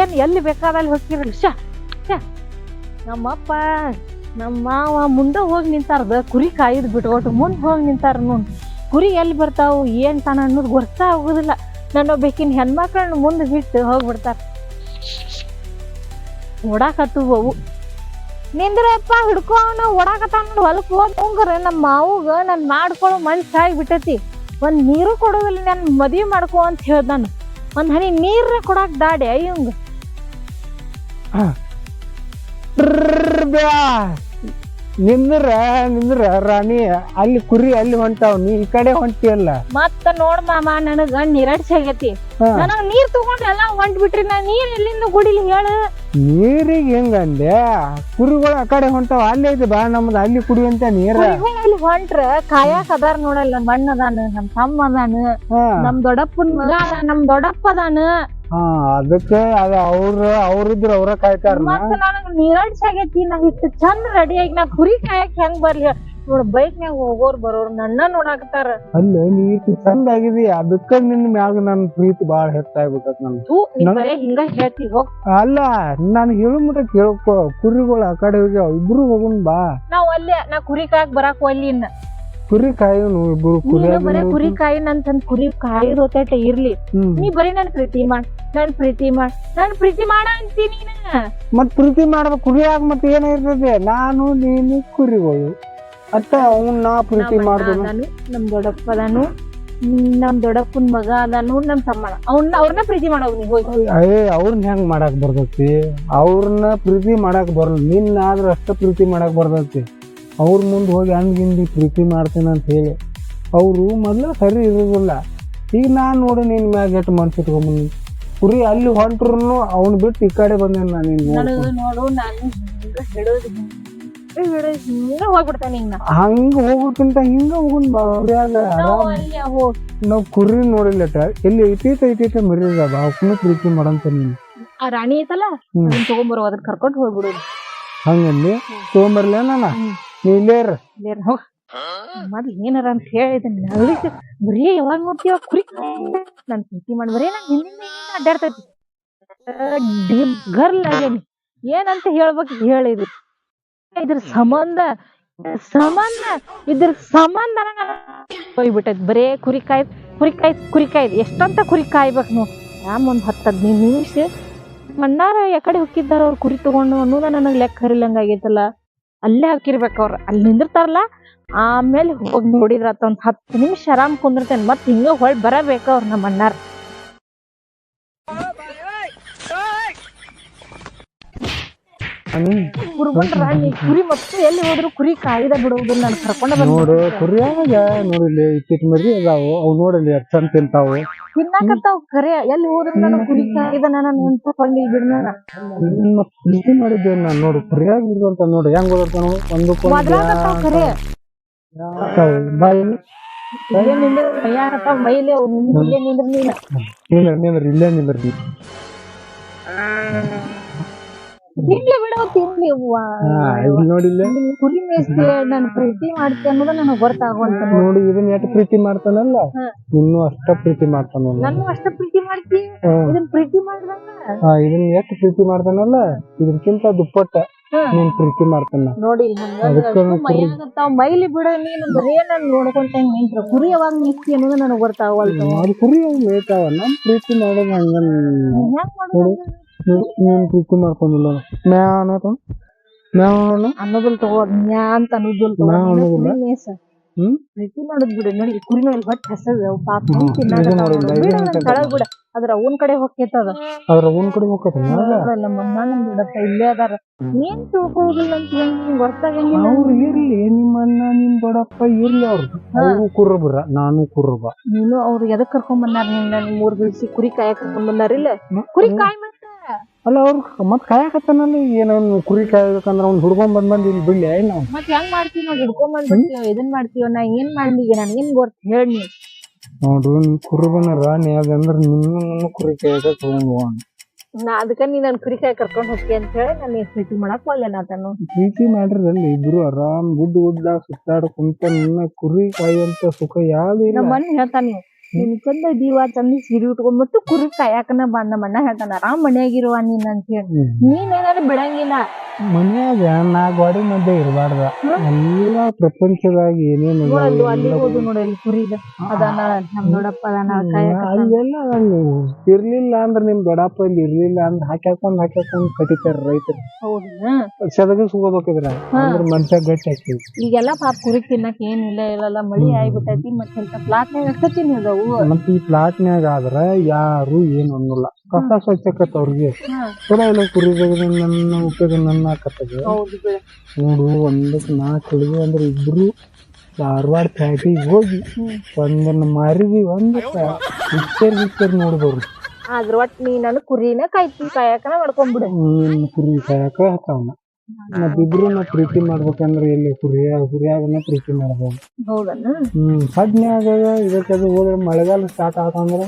ಏನ್ ಎಲ್ಲಿ ಬೇಕಾದಲ್ಲಿ ಹೋಗ್ತಿರಲ್ಲ ಶ. ನಮ್ಮಪ್ಪ, ನಮ್ಮ ಮಾವ ಮುಂದೆ ಹೋಗಿ ನಿಂತಾರ್ದ ಕುರಿ ಕಾಯ್ದು ಬಿಟ್ಕೊಟ್ಟು ಮುಂದೆ ಹೋಗಿ ನಿಂತಾರ ನೋಡ್. ಕುರಿ ಎಲ್ಲಿ ಬರ್ತಾವು, ಏನ್ ತಾನ ಅನ್ನೋದು ಗೊತ್ತಾ ಆಗುದಿಲ್ಲ. ನನ್ನ ಬೇಕಿನ ಹೆಣ್ಮಕ್ಳನ್ನ ಮುಂದೆ ಬಿಟ್ಟು ಹೋಗ್ಬಿಡ್ತಾರ. ಓಡಾಕತ್ತು ಅವು ನಿಂದ್ರಪ್ಪ, ಹಿಡ್ಕೊ ಅವನ, ಓಡಾಕತ್ತಾನ ನೋಡ್. ಹೊಲಕ್ ಹೋದ್ ಹೋಗ್ರ ನಮ್ಮ ಮಾವಗ ನಾನು ಮಾಡ್ಕೊಳ್ಳೋ ಮನ್ಸು ಆಗಿಬಿಟ್ಟೈತಿ ಒಂದು ನೀರು ಕೊಡೋದಿಲ್ಲ, ನಾನು ಮದ್ವಿ ಮಾಡ್ಕೊ ಅಂತ ಹೇಳ್ದ ನಾನು. ಒಂದ್ ಹನಿ ನೀರ್ ಕೊಡಾಕ್ ದಾಡೆ ಅಯ್ಯಂಗ. ನಿಂದ್ರ ನಿಂದ್ರ ರಾಣಿ ಅಲ್ಲಿ ಕುರಿ ಅಲ್ಲಿ ಹೊಂಟಾವ್ ನೀ ಈ ಕಡೆ ಹೊಂಟಿಯಲ್ಲ ಮತ್ತ ನೋಡ್ ಮಾಮ ನನಗ ನಿರಡ್ಸಿ ಆಗೈತಿ ಹಾ. ನನಗ್ ನೀರ್ ತಗೊಂಡ್ ಎಲ್ಲಾ ಹೊಂಟ್ ಬಿಟ್ರಿ ನಾ ನೀರ್ ಎಲ್ಲಿಂದ ಕುಡಿಲಿ ಹೇಳು. ನೀರಿಗೆ ಹೆಂಗಂದೆ ಕುರಿಗಳು ಆ ಕಡೆ ಹೊಂಟಾವ ಅಲ್ಲೇ ಇದೆ ಬಾ ನಮ್ದು ಅಲ್ಲಿ ಕುಡಿಯುವಂತ ನೀರ. ಕುರಿಗಳ್ ಅಲ್ಲಿ ಹೊಂಟ್ರ ಕಾಯಕ್ ಅದಾರ ನೋಡಲ್ಲ ಮಣ್ಣ ಅದಾನ ನಮ್ ತಮ್ಮ ಅದಾನ ನಮ್ ದೊಡ್ಡಪ್ಪನ ಮಗ ಅದಾನ ನಮ್ ದೊಡ್ಡಪ್ಪ ಅದಾನ. ಹಾ ಅದಕ್ಕೆ ಅದ ಅವ್ರ ಅವ್ರಿದ್ರ ಅವ್ರ ಕಾಯ್ತಾರ ಮತ್ತ ನನಗ್ ನಿರಡ್ಸಿ ಆಗೈತಿ ನಾ ಇಷ್ಟ ಚಂದ ರೆಡಿ ಆಗಿ ನಾ ಕುರಿ ಕಾಯಕ್ ಹೆಂಗ್ ಬರ್ಲಿ? ನೋಡ್ ಬೈಕ್ನ್ಯಾಗ ಹೋಗೋರ್ ಬರೋರ್ ನನ್ನ ನೋಡಾಕತ್ತಾರ. ಅಲ್ಲ ನೀ ಚಂದ ಆಗಿದಿ ಅದಕ್ಕ ನಿನ್ ಮ್ಯಾಗ ನನ್ ಪ್ರೀತಿ ಬಾಳ ಹೆಚ್ಚಾಗ್ಬಿಟ್ಟತ್ ನನ್ ಥೂ ನೀ ಬರೇ ಹಿಂಗ ಹೇಳ್ತಿ ಹೋಗ್. ಅಲ್ಲ ನಾನು ಹೇಳು ಮುಟ ಕೇಳ್ಕೊ ಕುರಿಗಳು ಆ ಕಡೆ ಹೋಗ್ಯಾವ ಇಬ್ರು ಹೋಗುನ್ ಬಾ. ನಾವ್ ಅಲ್ಲೇ ನಾ ಕುರಿ ಕಾಯಕ್ ಬರಾಕ್ ಒಲ್ಲಿ ಇನ್ನ. ಕುರಿ ಕಾಯೋನು ಇಬ್ರು ನೀನು ಬರೇ ಕುರಿ ಕುರಿ ಕಾಯಿ ನನ್ ಕುರಿ ಕಾಯಿ ಹೊತ್ತೈತೆ ಇರ್ಲಿ. ಹ್ಮ್. ನೀ ಬರೀ ನನ್ ಪ್ರೀತಿ ಮಾಡ್ ನನ್ ಪ್ರೀತಿ ಮಾಡ್ ನನ್ ಪ್ರೀತಿ ಮಾಡ ಅಂತೀನಿ ಮತ್ ಪ್ರೀತಿ ಮಾಡ್ಬೇಕು ಕುರಿಯಾಗ ಮತ್ತೆ ಏನಿರ್ತದೆ ನಾನು ನೀನು ಕುರಿಗಳು. ಅತ್ತ ಅವ್ನ ನಾ ಪ್ರೀತಿ ನಮ್ಮ ಅಣ್ಣ ಮಾಡ್ದು ಅದಾನು ನಮ್ ದೊಡ್ಡಪ್ಪ ಅದಾನು ನಮ್ಮ ನಮ್ ದೊಡ್ಡಪ್ಪನ್ ಮಗ ಅದಾನು ನಮ್ ತಮ್ಮ ಅವ್ನ ಅವ್ರನ್ನ ಪ್ರೀತಿ ಮಾಡೋದು ನೀ ಹೋಗಿ ಏ ಅವ್ರನ್ನ ಹೆಂಗ್ ಮಾಡಕ್ ಬರ್ತೈತಿ? ಅವ್ರನ್ನ ಪ್ರೀತಿ ಮಾಡಕ್ ಬರಲ್ಲ ನಿನ್ನ ಆದ್ರೆ ಅಷ್ಟ ಪ್ರೀತಿ ಮಾಡಕ್ ಬರ್ತೈತಿ. ಅವ್ರ ಮುಂದೆ ಹೋಗಿ ಹಂಗಿಂದಿ ಪ್ರೀತಿ ಮಾಡ್ತೀನಿ ಅಂತ ಹೇಳಿ ಅವರು ಮೊದ್ಲ ಸರಿ ಇರೋದಿಲ್ಲ. ಈಗ ನಾನು ನೋಡು ನಿನ್ ಮ್ಯಾಗ ಎಷ್ಟು ಮನ್ಸು ಇಟ್ಕೊಂಬಂದಿ. ಕುರಿ ಅಲ್ಲಿ ಹೊಂಟ್ರು ಅವ್ನು ಬಿಟ್ಟು ಈ ಕಡೆ ಬಂದೆ ನಾನು ನೋಡು ನಾನು ಹಿಂಗ ಹಿಂಗ ಹೋಗ್ಬಿಡ್ತಾನೆ ಹಿಂಗ ಹೋಗೋಕ್ಕಿಂತ ಹಿಂಗ ಹೋಗುನ್ ಬಾ ಕುರಿಯಾಗ ನಾವ್ ಆರಾಮ್. ಅಲ್ಲಿ ಹೋಗ್ ನಾವ್ ನೋಡಿಲ್ಲ ಎಲ್ಲಿ ಐತೈತ ಐತೈತ ಮರ್ಯಾದ ಪ್ರೀತಿ ಮಾಡಂತ ನೀನು. ಆ ರಾಣಿ ಐತಲ್ಲ? ಹ್ಮ್. ಅದನ್ನ ತಗೊಂಬರೋ ಅದನ್ನ ಕರ್ಕೊಂಡು ಹೋಗ್ಬಿಡೋದು ಹಂಗಂದಿ ತೊಗೊಂಬರ್ಲ ನಾನ. ನೀ? ಇಲ್ಲೇರ್ ಬೇರೆ ಹೋಗ್. ಮೊದ್ಲು ಏನಾರ ಅಂತ ಹೇಳಿದ ನಳಿಕ ಬರೀ ಯಾವಾಗ ನೋಡ್ತೀವ ಕುರಿ ನನ್ ಪ್ರೀತಿ ಮಾಡಿ ಬರೀ ಹಿಂದಿಂದ ಹಿಂದಿಂದ ಅಡ್ಡಾಡ್ತೈತಿ ಗರ್ಲ್ ಆಗೇನಿ ಏನಂತ ಹೇಳ್ಬೇಕು ಹೇಳಿದ್ರಿ. ಇದ್ರ ಸಂಬಂಧ ಸಂಬಂಧ ಇದ್ರ ಸಂಬಂಧ ಹೋಗ್ಬಿಟ್ಟೈತಿ. ಬರೇ ಕುರಿ ಕಾಯ್ದು ಕುರಿ ಕಾಯ್ದು ಕುರಿ ಕಾಯ್ದು ಎಷ್ಟಂತ ಕುರಿ ಕಾಯ್ಬೇಕು ನಾವು ರಾಮ್ ಒಂದ್ ಹತ್ತು ಹದಿನೈದು ನಿಮಿಷ ಮಣ್ಣಾರ ಯಾಕಡೆ ಹೋಗಿದ್ದಾರ ಅವ್ರು ಕುರಿ ತಗೊಂಡು ಅನ್ನೋದ ನನಗೆ ಲೆಕ್ಕ ಹರಿಲಂಗ ಆಗೈತಲ್ಲ. ಅಲ್ಲೇ ಹಾಕಿರ್ಬೇಕು ಅವ್ರು. ಅಲ್ಲಿ ನಿಂದಿರ್ತಾರಲ್ಲ? ಆಮೇಲೆ ಹೋಗಿ ನೋಡಿದ್ರ ಒಂದ್ ಹತ್ತು ನಿಮಿಷ ಆರಾಮ್ ಕುಂದಿರ್ತೇನೆ. ಮತ್ತೆ ಹಿಂಗ ಹೊಳ್ ಬರಬೇಕು ಅವ್ರ ನಮ್ಮ ಅಣ್ಣಾರ. ಕುರ್ಬನ್ ರಾಣಿ ಕುರಿ ಮತ್ತು ಎಲ್ಲಿ ಹೋದ್ರು ಕುರಿ ಕಾಯ್ದ ಬಿಡುವುದು ನಾನು ಕರ್ಕೊಂಡ ನೋಡು ಕುರಿಯಾಗ ನೋಡಿಲ್ಲಿ ಇಟ್ಟಿಟ್ ಮರಿ ಅದಾವು. ಅವು ನೋಡಿಲ್ಲಿ ಎಷ್ಟು ಚಂದ ತಿಂತಾವು. ತಿನ್ನಾಕತ್ತಾವ ಕರೆ. ಎಲ್ಲಿ ಹೋದ್ರು ನಾನು ಕುರಿ ಕಾಯ್ದ ನಾನು ನೆನ್ಸ್ಕೊಂಡಿ ಬಿಡ್ನ ನಿನ್ನ ಪ್ರೀತಿ ಮಾಡಿದ್ದೆ ನಾನು? ನೋಡು ಕುರಿಯಾಗ ಇರುವಂತ ನೋಡು. ಹೆಂಗ್ ಓದಿರ್ತಾವ ಒಂದು ಕರೆ ಬಾಯಿ. ಇಲ್ಲೇ ನಿಂದ್ರ ಮೈಯಾಗತ್ತಾವ್ ಮೈಲೇ ಅವ್ ನಿಂದ್ರ ಇಲ್ಲೇ ನಿಂದ್ರ ನೀನು. ನಿಂದ್ರ ಇಲ್ಲೇ ನಿಂದ್ರಿ ತಿನ್ಲಿ ಬಿಡೋ ತಿನ್ಲಿ ನೋಡಿಲ್ಲ? ಕುರಿ ಮೇಯಿಸ್ತಿ ನನ್ ಪ್ರೀತಿ ಮಾಡ್ತಿ ಅನ್ನೋದು ನನಗ್ ಗೊತ್ತಾಗುವಂತ ನೋಡಿ. ಇದನ್ನ ಎಷ್ಟು ಪ್ರೀತಿ ಮಾಡ್ತಾನಲ್ಲ? ಇನ್ನು ಅಷ್ಟ ಪ್ರೀತಿ ಮಾಡ್ತಾನ ನಾನು ಅಷ್ಟ ಪ್ರೀತಿ ಮಾಡ್ತಿ? ಇದನ್ ಪ್ರೀತಿ ಮಾಡಿದಂಗ? ಇದನ್ನ ಎಷ್ಟು ಪ್ರೀತಿ ಮಾಡ್ತಾನಲ್ಲ? ಇದಕ್ಕಿಂತ ದುಪ್ಪಟ್ಟ. ನೀನ್ ಪ್ರೀತಿ ಮಾಡ್ತಾನ. ನೋಡಿ ಮೈಲಿ ಬಿಡ ನೀನು ಬರೇ ನನ್ ನೋಡ್ಕೊಂತ ಕುರಿಯವಾಗ ನಿಂತ್ರ. ಕುರಿ ಯಾವಾಗ ನಿಂತಿ ಅನ್ನೋದು ನನಗ್ ಗೊತ್ತಾಗವಲ್ತು ಅದು ಕುರಿ ಅವು ಮೇಯ್ತಾವ ನಮ್ ಪ್ರೀತಿ ಮಾಡೋದು ಹಂಗ ನೀನ್ ಪ್ರೀತಿ ಮಾಡ್ಕೊಂಡಿಲ್ಲ. ಮ್ಯಾ ಅನ್ನೋದು ಮ್ಯಾ ಅನ್ನೋಣ ಅನ್ನೋದಲ್ ತಗೋ ಮ್ಯಾ ಅಂತ ಅನ್ನೋದಲ್ ತಗೋ. ನಾ ನೀನು ಅನ್ನೋದಿಲ್ಲ. ಹ್ಮ್? ಪ್ರೀತಿ ಮಾಡೋದ್ ಬಿಡು ನೋಡಿ ಕುರಿ ಮೇಲೆ ಹೊಟ್ಟೆ ಹಸದ ಪಾಪ. ಇದು ಬಿಡ ಅದ್ರ ಅವನ್ ಕಡೆ ಹೋಗ್ತದ ಅದ್ರ ಅವನ್ ಕಡೆ ಹೋಗ್ತದ ನಮ್ಮ ಅಣ್ಣ ನಮ್ ದೊಡ್ಡಪ್ಪ ಇಲ್ಲೇ ಅದಾರ. ಏನ್ ತಿಳ್ಕೊಳ್ಳೋದಿಲ್ಲ ಅಂತ ನಿಂಗ್ ಗೊತ್ತಾಗಂಗಿಲ್ಲ ಅವ್ರು ಇರ್ಲಿ ನಿಮ್ಮ ಅಣ್ಣ ನಿಮ್ ದೊಡ್ಡಪ್ಪ ಇರ್ಲಿ ಅವ್ರು. ಅವ್ರು ಕುರುಬ್ರ ನಾನು ಕುರುಬ ನೀನು ಅವ್ರು ಎದಕ್ ಕರ್ಕೊಂಡ್ ಬಂದಾರ ನಿನ್ನ ಮೂರ್ ಬಿಡಿಸಿ? ಕುರಿ ಕಾಯಕ್ ಕರ್ಕೊಂಡ್ ಬಂದಾರಿಲ್ಲ ಕುರಿ ಕಾಯ್ ಅಲ್ಲ ಅವ್ರು ಮತ್ ಕಾಯಕತ್ತಾನಲ್ಲ ಏನೋ ಕುರಿ ಕಾಯ್ಬೇಕಂದ್ರ ಅವ್ನ್ ಹುಡ್ಕೊಂಡ್ ಬಂದ್ ಬಂದ್ ಇಲ್ಲಿ ಬಿಡ್ಲಿ ಏನ್ ನಾವು? ಮತ್ ಹೆಂಗ್ ಮಾಡ್ತೀವಿ ನೋಡಿ ಬಂದ್ ಬಂದ್ಬಿಡ್ತೀವ ಇದನ್ ಮಾಡ್ತೀವಿ ನಾ ಏನ್ ಮಾಡ್ಲಿ ಈಗ ಏನ್ ಗೊತ್ತ ಹೇಳಿ ನೀ ನೋಡು ನೀ ಕುರುಬನ ರಾಣಿ ಅದಂದ್ರ ನಿನ್ನ ಕುರಿ ಕಾಯಕ ತಗೊಂಡ್ ಹೋಗೋಣ. ನಾ ಅದಕ್ಕ ನೀ ನನ್ ಕುರಿ ಕಾಯಿ ಕರ್ಕೊಂಡ್ ಹೋಗ್ತಿ ಅಂತ ಹೇಳಿ ನಾನು ಪ್ರೀತಿ ಮಾಡಕ್ ಒಲ್ಲೆ ನಾತನು ಪ್ರೀತಿ ಮಾಡ್ರದಲ್ಲಿ ಇಬ್ರು ಆರಾಮ್ ಗುಡ್ ಗುಡ್ಡ ಸುತ್ತಾಡ್ಕೊಂತ ನಿನ್ನ ಕುರಿ ಕಾಯುವಂತ ಸುಖ ಯಾವ್ದು ಇಲ್ಲ. ನಮ್ಮ ಮನೆ ಹೇಳ್ತಾನ ನೀವು ನಿನ್ ಚಂದ ದೀವ ಚಂದ ಸೀರೆ ಉಟ್ಕೊಂಡ್ ಮತ್ತು ಕುರಿ ಕಾಯಕನ ಬಂದ ಮಣ್ಣ ಹೇಳ್ತಾನ ಆರಾಮ್ ಮನ್ಯಾಗಿರುವ ನೀನ್ ಅಂತ ಹೇಳಿ. ನೀನ್ ಏನಾದ್ರು ಬಿಡಂಗಿಲ್ಲ. ಮನ್ಯಾಗ ನಾ ಗೋಡಿ ಮಧ್ಯೆ ಇರಬಾರ್ದ. ಎಲ್ಲ ಪ್ರಪಂಚದಾಗ ಏನೇನು ಅಲ್ಲಿ ಹೋದು ಕುರಿದ ಅದಾನ ನಮ್ ದೊಡ್ಡಪ್ಪ ಅದಾನ ಕಾಯಕ ಅಲ್ಲೆಲ್ಲ ಇರ್ಲಿಲ್ಲ ಅಂದ್ರ ನಿಮ್ ದೊಡ್ಡಪ್ಪ ಇಲ್ಲಿ ಇರ್ಲಿಲ್ಲ ಅಂದ್ರ ಹಾಕ್ಯಾಕೊಂಡ್ ಹಾಕ್ಯಾಕೊಂಡ್ ಕಟಿತಾರ ರೈತರು. ಸದಗ ಸುಗೋಬೇಕಿದ್ರ ಅಂದ್ರ ಮನುಷ್ಯ ಗಟ್ಟಿ ಈಗೆಲ್ಲ ಪಾಪ ಕುರಿ ತಿನ್ನಕ್ ಏನಿಲ್ಲ ಇಲ್ಲಲ್ಲ ಮಳಿ ಆಗ್ಬಿಟ್ಟೈತಿ ಮತ್ತೆ ಸ್ವಲ್ಪ ಪ್ಲಾಟ್ನಾಗ ಅಷ್ಟ ತಿನ್ನೋದವು ಮತ್ತ ಈ ಪ್ಲಾಟ್ನ್ಯಾಗ ಆದ್ರ ಯಾರು ಏನು ಅನ್ನಲ್ಲ. ಕಸ ಸ್ವಚ್ಛಕತ್ ಅವ್ರಿಗೆ ಚಲೋ ಇಲ್ಲ ಕುರಿ ನನ್ನ ಉಪಯೋಗ ನನ್ನ ಹೌದು ಬಿಡ. ನೋಡು ಒಂದಕ್ಕೆ ನಾಲ್ಕು ಹಿಡಿದು ಅಂದ್ರೆ ಇಬ್ರು ಧಾರವಾಡ ಫ್ಯಾಟಿಗೆ ಹೋಗಿ ಒಂದನ್ನ ಮಾರಿದ್ವಿ ಒಂದು ಪಿಕ್ಚರ್ ಪಿಕ್ಚರ್ ನೋಡಿದವ್ರು ಆದ್ರ ಒಟ್ ನೀ ನನ್ ಕುರಿನ ಕಾಯ್ತಿ ಕಾಯಕನ ಮಾಡ್ಕೊಂಡ್ಬಿಡು. ನೀನ್ ಕುರಿ ಕಾಯಕ ಹಾಕವನ ಮತ್ ಇಬ್ರು ಪ್ರೀತಿ ಮಾಡ್ಬೇಕಂದ್ರೆ ಇಲ್ಲಿ ಕುರಿಯ ಕುರಿಯಾಗನ ಪ್ರೀತಿ ಮಾಡ್ಬೋದು. ಹ್ಮ್ ಸಡ್ನ್ಯಾಗ ಇದಕ್ಕೆ ಹೋದ್ರೆ ಮಳೆಗಾಲ ಸ್ಟಾರ್ಟ್ ಆತಂದ್ರ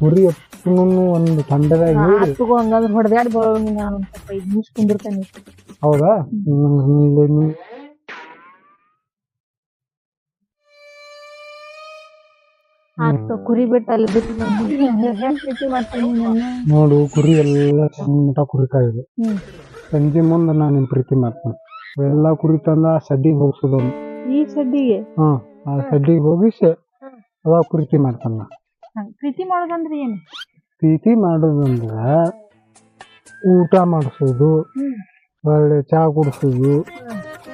ಕುರಿ ಎಪ್ಪನು ಒಂದು ತಂಡದಾಗ ಹೇಳಿ ಹತ್ತುಗೋ ಹೊಡೆದಾಡಿ ಬರೋ ನೀನ್ ಒಂದ್ ಸ್ವಲ್ಪ ಐದ್ ನಿಮಿಷ ಕುಂದಿರ್ತಾನೆ ಹೌದಾ? ಹ್ಮ್, ಕುರಿ ಬಿಟ್ಟು ಅಲ್ಲಿ ಬಿಟ್ಟು ನೋಡು ಕುರಿ ಎಲ್ಲ ಚಂದ ಕುರಿ ಕಾಯಿದೆ. ಸಂಜೆ ಮುಂದೆ ನಾನು ನಿಮ್ಮ ಪ್ರೀತಿ ಮಾಡ್ತೀನಿ. ಎಲ್ಲ ಕುರಿ ತಂದ ಸಡ್ಡಿಗೆ ಹೋಗ್ಸೋದೊಂದು ಈ ಸಡ್ಡಿಗೆ? ಹ್ಮ್ ಆ ಸಡ್ಡಿಗೆ ಹೋಗಿಸಿ ಅವಾಗ ಪ್ರೀತಿ ಮಾಡ್ತಾನ ನಾ. ಹಂಗ್ ಪ್ರೀತಿ ಮಾಡೋದಂದ್ರೆ ಏನು? ಪ್ರೀತಿ ಮಾಡೋದಂದ್ರೆ ಊಟ ಮಾಡಿಸೋದು ಒಳ್ಳೆ ಚಹಾ ಕುಡಿಸೋದು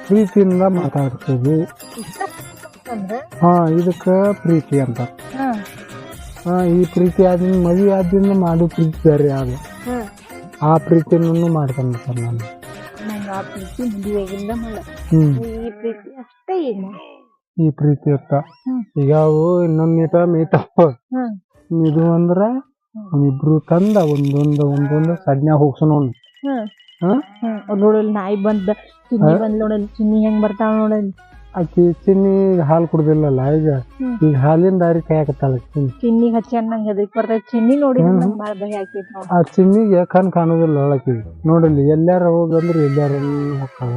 ಪ್ರೀತಿಯಿಂದ ಮಾತಾಡ್ತೀವಿ ಅಂದ್ರೆ? ಹಾ ಇದಕ್ಕೆ ಪ್ರೀತಿ ಅಂತ. ಹಾ. ಹಾ ಈ ಪ್ರೀತಿ ಆದಿಂದ ಮದುವೆ ಆದ್ರಿಂದ ಮಾಡೋ ಪ್ರೀತಿ ಬೇರೆ ಹಾ ಆ ಪ್ರೀತಿನೂ ಮಾಡ್ತಾನೆ ಸರ್ ನಾನು. ನಂಗ ಆ ಪ್ರೀತಿ ಮದುವೆಗಿಂದ ಮಾಡ ಹ್ಮ್. ಈ ಪ್ರೀತಿ ಅಷ್ಟೇ ಈಗ. ಈ ಪ್ರೀತಿ ಅಕ್ಕ ಹ್ಮ್. ಈಗ ಅವು ಇನ್ನೊಂದ್ ಮೀಟ ಮೀಟಪ್ಪ ಹ್ಮ್. ಇದು ಅಂದ್ರ ಇಬ್ರು ತಂದ ಒಂದೊಂದು ಒಂದೊಂದು ಸಡ್ನ್ಯಾಗ ಹೋಗ್ಸೋಣ ಅವ್ನು. ಹ್ಮ್. ಹಾ? ಹ್ಮ್. ಅದ್ ನೋಡಲ್ ನಾಯಿ ಬಂದ ಚಿನ್ನಿ ಬಂದ್ ನೋಡಲ್ ಚಿನ್ನಿ ಹೆಂಗ್ ಬರ್ತಾವ ನೋಡಲ್ ಆಕಿ ಚಿನ್ನಿ ಹಾಲು ಕುಡ್ದಿಲ್ಲಲ್ಲ ಈಗ. ಈಗ ಹಾಲಿನ ದಾರಿ ಕಾಯಕತ್ತಾಳ ಚಿನ್ನಿ. ಚಿನ್ನಿಗ್ ಹಚ್ಚಿ ನಂಗೆ ಹೆದರಿಕ್ ಬರ್ತೈತಿ. ಚಿನ್ನಿ ನೋಡಿ ನಂಗ್ ಬಾಳ ಭಯ ಆಕೈತಿ ನೋಡ್. ಆ ಚಿನ್ನಿಗೆ ಕಣ್ ಕಾಣುದಿಲ್ಲ ಒಳಕಿ? ನೋಡಲಿ ಎಲ್ಲಾರ ಹೋಗಂದ್ರೆ ಎಲ್ಲಾರ ಹೋಗ್ತಾವ.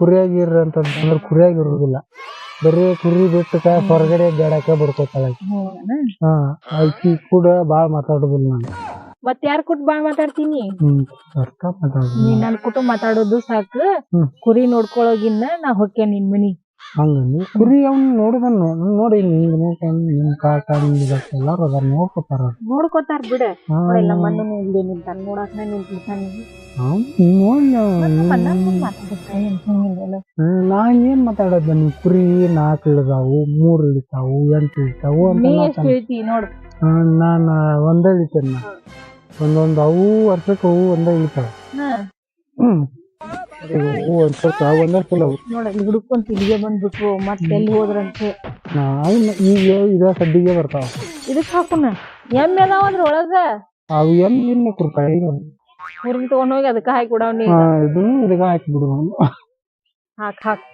ಕುರಿಯಾಗಿರ್ರಿ ಅಂತಂದ್ರೆ ಕುರಿಯಾಗಿ ಇರೋದಿಲ್ಲ. ಬರೀ ಕುರಿ ಬಿಟ್ಟಕ ಹೊರಗಡೆ ಬೇಡಕ ಬಡ್ಕೋತಾಳ ಆಕಿ. ಹಾ ಆಕಿ ಕೂಡ ಬಾಳ ಮಾತಾಡುದಿಲ್ಲ ನಾನು. ಮತ್ ಯಾರ್ ಕುಟ್ ಬಾಳ್ ಮಾತಾಡ್ತೀನಿ? ನೀ ನನ್ ಕುಟುಂಬ ಮಾತಾಡೋದು ಸಾಕು. ಕುರಿ ನೋಡ್ಕೊಳೋಗಿನ್ನ ನಾ ಹೊಕ್ಕೆ ನಿನ್ ಮನಿ. ಹಂಗ ನೀ ಕುರಿ ಅವ್ನ ನೋಡಿದನ್ ನೋಡಿ ನೋಡ್ಕೊಂಡ್ ನಿಮ್ ಕಾಕ ನಿಮ್ ಎಲ್ಲಾರು ಅದಾರ ನೋಡ್ಕೊತಾರ. ನೋಡ್ಕೋತಾರ ಬಿಡ. ಎಲ್ಲ ಮಣ್ಣು ಇಲ್ಲಿ ನಿಂತಾನ ನೋಡಾಕ ನಿಂತಿರ್ತಾನ ನಾನ್ ಏನ್ ಮಾತಾಡೋದ ನೀ ಕುರಿ ನಾಲ್ಕು ಇಳಿದಾವು ಮೂರ್ ಇಳಿತಾವು ಎಂಟು ಇಳಿತಾವು ಅಂತ ನೋಡ್. ನಾನ್ ಒಂದೇ ಇಳಿತೇನೆ ಒಂದೊಂದು ಅವು ವರ್ಷಕ್ಕೆ ಹೂವು ಒಂದೇ ಇಳಿತಾವೆ ಅವು ವರ್ಷಕ್ಕೆ ಅವು ಒಂದೇ ಚಲೋ ನೋಡ ಇಲ್ಲಿ ಹುಡುಕೊಂತ ಇಲ್ಲಿಗೆ ಬಂದ್ಬಿಟ್ರು ಮತ್ತೆ ಎಲ್ಲಿ ಹೋದ್ರಂತೆ. ನಾವು ಈಗ ಇದ ಬರ್ತಾವ. ಎಮ್ಮೆ ಅದಾವ ಅದ್ರ ಒಳಗ? ಅವು ರೂಪಾಯಿ ಇಲ್ಲ ಅದಕ್ಕ ಹಾಕಿ ಇದಕ್ಕ ಹಾಕಿ ಬಿಡು ಹಾಕ್ ಹಾಕ್.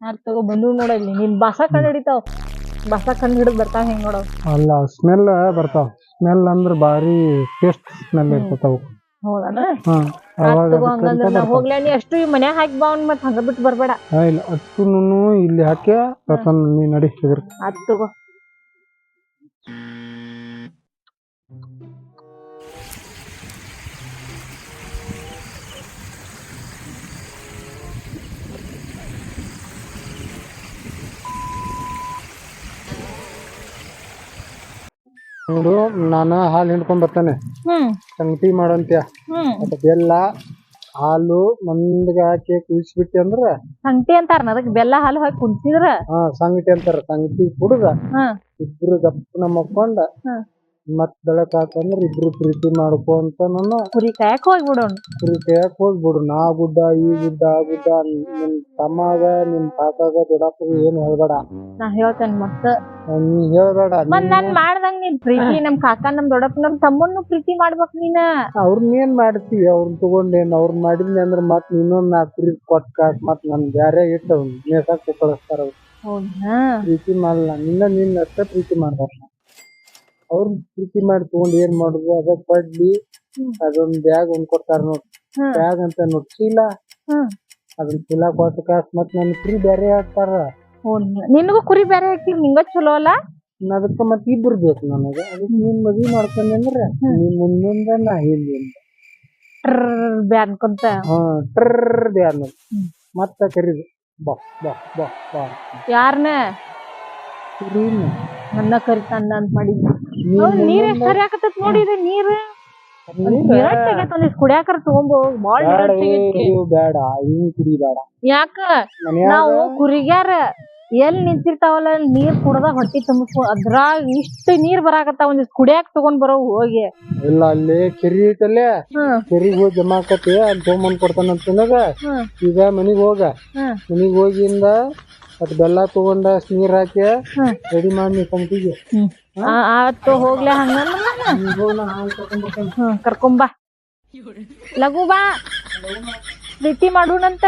ಯಾರ್ ತಗೋ ಬಂದು ನೋಡಲ್ಲಿ ನಿನ್ ಬಾಸ ಕಂಡ್ ಹಿಡಿತಾವ. ಬಾಸ ಕಂಡ್ ಹಿಡಿದ್ ಬರ್ತಾವ ಹೆಂಗ್ ನೋಡವ್ ಅಲ್ಲ ಸ್ಮೆಲ್ ಬರ್ತಾವ. ಸ್ಮೆಲ್ ಅಂದ್ರ ಭಾರಿ ಟೇಸ್ಟ್ ಸ್ಮೆಲ್ ಹೌದನ ಹಾ ಅವಾಗ ನಾ ಅಷ್ಟು ಈ ಮನ್ಯಾಗ ಹಾಕಿ ಬಾ ಅವ್ನ್ ಮತ್ ಹಂಗ ಬಿಟ್ಟು ಬರಬೇಡ. ಹಾ, ಇಲ್ಲ ಅಷ್ಟುನು ಇಲ್ಲಿ ಹಾಕಿ ತನ್ನ ನೀ ನಡಿ ತಗೋ. ನೋಡು ನಾನು ಹಾಲು ಹಿಂಡ್ಕೊಂಡ್ ಬರ್ತಾನೆ. ಹ್ಮ್. ಸಂಗತಿ ಮಾಡಂತ್ಯ? ಹ್ಮ್. ಮತ್ತೆ ಬೆಲ್ಲ ಹಾಲು ಮಂದಗ ಹಾಕಿ ಕುದಿಸ್ಬಿಟ್ಟಿ ಅಂದ್ರ? ಸಂಗಟಿ ಅಂತಾರ ಅದಕ್ ಬೆಲ್ಲ ಹಾಲು ಹಾಕಿ ಕುಂತಿದ್ರ ಹಾ ಸಂಗಟಿ ಅಂತಾರ ಸಂಗಟಿ ಕುಡ್ದ ಇಬ್ರು ಗಪ್ಪನ ಮಕ್ಕೊಂಡ ಮತ್ ಬೆಳಕ್ ಹಾಕಂದ್ರ ಇಬ್ರು ಪ್ರೀತಿ ಮಾಡ್ಕೊಂತ ನನ್ನ ಕುರಿ ಕಾಯಕ್ ಹೋಗ್ಬಿಡೋಣ. ಕುರಿ ಕೇಳಕ್ ಹೋಗ್ಬಿಡು. ನಾ ಗುಡ್ಡ ಈ ಗುಡ್ಡ ಆ ಗುಡ್ಡ. ನಿಮ್ ತಮ್ಮಗ ನಿಮ್ ತಾತಾಗ ದೊಡ್ಡಪ್ಪ ಏನ್ ಹೇಳ್ಬೇಡ. ನಾ ಹೇಳ್ತೇನೆ ಮತ್ತ. ನೀ ಹೇಳ್ಬೇಡ. ಮತ್ ನಾನ್ ಮಾಡ್ದಂಗ್ ನೀನ್ ಪ್ರೀತಿ ನಮ್ ಕಾಕ ನಮ್ ದೊಡ್ಡಪ್ಪ ನಮ್ ತಮ್ಮನ್ನು ಪ್ರೀತಿ ಮಾಡ್ಬೇಕ್ ನೀನ. ಅವ್ರನ್ನ ಏನ್ ಮಾಡ್ತೀವಿ? ಅವ್ರನ್ನ ತಗೊಂಡೇನ್? ಅವ್ರನ್ನ ಮಾಡಿದ್ನಿ ಅಂದ್ರ ಮತ್ ಇನ್ನೊಂದ್ ನಾಲ್ಕು ಪ್ರೀತಿ ಕೊಟ್ಟ ಮತ್ ನನ್ ಬ್ಯಾರೆ ಇಟ್ಟು ಮೇಸಾಕ್ ಕಳಿಸ್ತಾರ ಅವ್ರು ಪ್ರೀತಿ ಮಾಡಲ್ಲ ನಿನ್ನ ನಿನ್ನ ಅಷ್ಟ ಪ್ರೀತಿ ಮಾಡ್ತಾರ ಅವ್ರನ್ನ ಪ್ರೀತಿ ಮಾಡಿ ತಗೊಂಡ್ ಏನ್ ಮಾಡುದು ಅದ ಪಡ್ಲಿ. ಅದೊಂದ್ ಬ್ಯಾಗ್ ಒಂದ್ ಕೊಡ್ತಾರ ನೋಡ್. ಬ್ಯಾಗ್ ಅಂತ ನೋಡ್ ಚೀಲ. ಅದನ್ ಅದನ್ನ ಚೀಲ ಕೊಟ್ಟ ಕಾಸ್ ಮತ್ ನನ್ ಕುರಿ ಬ್ಯಾರೆ ಹಾಕ್ತಾರ. ನಿನಗೂ ಕುರಿ ಬ್ಯಾರೆ ಹಾಕ್ತಿವಿ ನಿಂಗ ಚಲೋ ಅಲ್ಲ? ಅದಕ್ಕ ಮತ್ ಇಬ್ರು ಬೇಕು ನನಗೆ. ಅದಕ್ಕೆ ನೀನ್ ಮದ್ವಿ ಮಾಡ್ಕೊಂಡ್ ಅಂದ್ರ ನೀನ್ ಮುಂದಿಂದ ನಾ ಹಿಂದಿಂದ. ಟ್ರರ್ ಬ್ಯಾ ಅನ್ಕೊಂತ ಹಾ ಟ್ರರ್ ಬ್ಯಾನ್ ಮತ್ತ ಕರೀದು ಬಾ ಬಾ ಬಾ ಬಾ. ಯಾರನ್ನ ಕುರಿನ. ನನ್ನ ಕರಿತಾನ ಅಂತ ಹೌದ್, ನೀರ್ ಎಷ್ಟ್ ನೋಡಿ ಹರಿಯಾಕತ್ತೈತ್ ನೋಡಿದ ನೀರ್ ನೀರ ನೀರಾಟ್ ತೆಗೈತ್ ಒಂದಿಷ್ಟ್ ಕುಡ್ಯಾಕರ ತಗೊಂಬೋ ಬಾಳ್ ಬೇಡ ನೀರಾಟ್ ತೆಗೈತಿ. ಬೇಡ ಇವು ಕುಡಿ ಬೇಡ ಯಾಕ? ನಾವು ಕುರಿಗ್ಯಾರ ಎಲ್ ನಿಂತಿರ್ತಾವಲ್ಲ ನೀರ್ ಕುಡ್ದ ಹೊಟ್ಟಿ ತುಂಬಿಸ್ಕೊ ಅದ್ರಾಗ ಇಷ್ಟ ನೀರ್ ಬರಾಕತ್ತಾವ ಒಂದಿಷ್ಟು ಕುಡಿಯಾಕ ತಗೊಂಡ್ ಬರೋ ಹೋಗಿ. ಇಲ್ಲ ಅಲ್ಲಿ ಕೆರಿ ಐತಲ್ಲೇ. ಕೆರಿ ಕೆರಿಗೆ ಹೋಗಿ ಜಮಾ ಆಕತಿ ಅಲ್ಲಿ ತಗೊಂಬಂದ್ ಕೊಡ್ತಾನಂತ ನನಗ ಈಗ ಮನಿಗ್ ಹೋಗ. ಮನಿಗ್ ಹೋಗಿಂದ ಅದ್ ಬೆಲ್ಲ ತಗೊಂಡ ನೀರ್ ಹಾಕಿ ರೆಡಿ ಮಾಡಿ ಸಂತಿಗೆ ಆತು ಹೋಗ್ಲೆ ಹಂಗಂದ್ರ? ಕರ್ಕೊಂಬಾ ಲಘು ಬಾ. ಪ್ರೀತಿ ಮಾಡೋಣಂತ.